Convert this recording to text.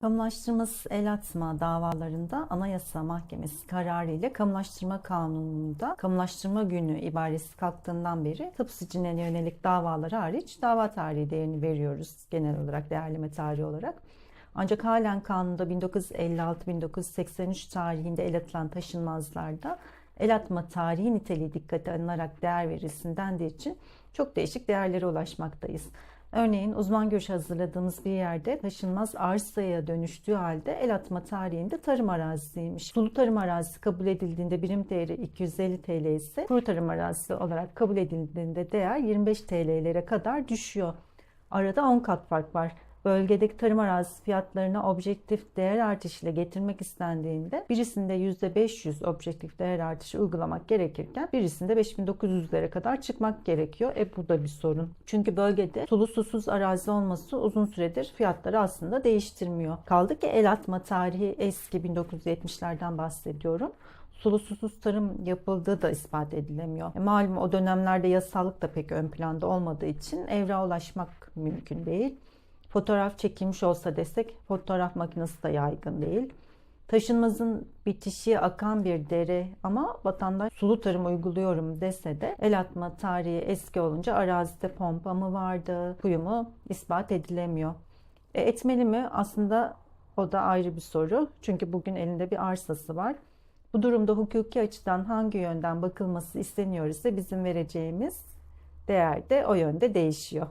Kamulaştırmasız el atma davalarında Anayasa Mahkemesi kararı ile Kamulaştırma Kanunu'nda kamulaştırma günü ibaresi kalktığından beri tapu siciline yönelik davaları hariç dava tarihi değerini veriyoruz genel olarak değerleme tarihi olarak. Ancak halen kanunda 1956-1983 tarihinde el atılan taşınmazlarda el atma tarihi niteliği dikkate alınarak değer verilsin dendiği için çok değişik değerlere ulaşmaktayız. Örneğin uzman görüş hazırladığımız bir yerde taşınmaz arsaya dönüştüğü halde el atma tarihinde tarım arazisiymiş. Sulu tarım arazisi kabul edildiğinde birim değeri 250 TL ise kuru tarım arazisi olarak kabul edildiğinde değer 25 TL'lere kadar düşüyor. Arada 10 kat fark var. Bölgedeki tarım arazisi fiyatlarına objektif değer artışıyla getirmek istendiğinde birisinde %500 objektif değer artışı uygulamak gerekirken birisinde 5900'lere kadar çıkmak gerekiyor. E bu da bir sorun. Çünkü bölgede sulu susuz arazi olması uzun süredir fiyatları aslında değiştirmiyor. Kaldı ki el atma tarihi eski 1970'lerden bahsediyorum sulu susuz tarım yapıldığı da ispat edilemiyor. E, malum o dönemlerde yasallık da pek ön planda olmadığı için evrağa ulaşmak mümkün değil. Fotoğraf çekilmiş olsa desek fotoğraf makinesi de yaygın değil. Taşınmazın bitişi akan bir dere ama vatandaş sulu tarım uyguluyorum dese de el atma tarihi eski olunca arazide pompa mı vardı, kuyu mu ispat edilemiyor. E, etmeli mi? Aslında o da ayrı bir soru. Çünkü bugün elinde bir arsası var. Bu durumda hukuki açıdan hangi yönden bakılması isteniyor ise bizim vereceğimiz değer de o yönde değişiyor.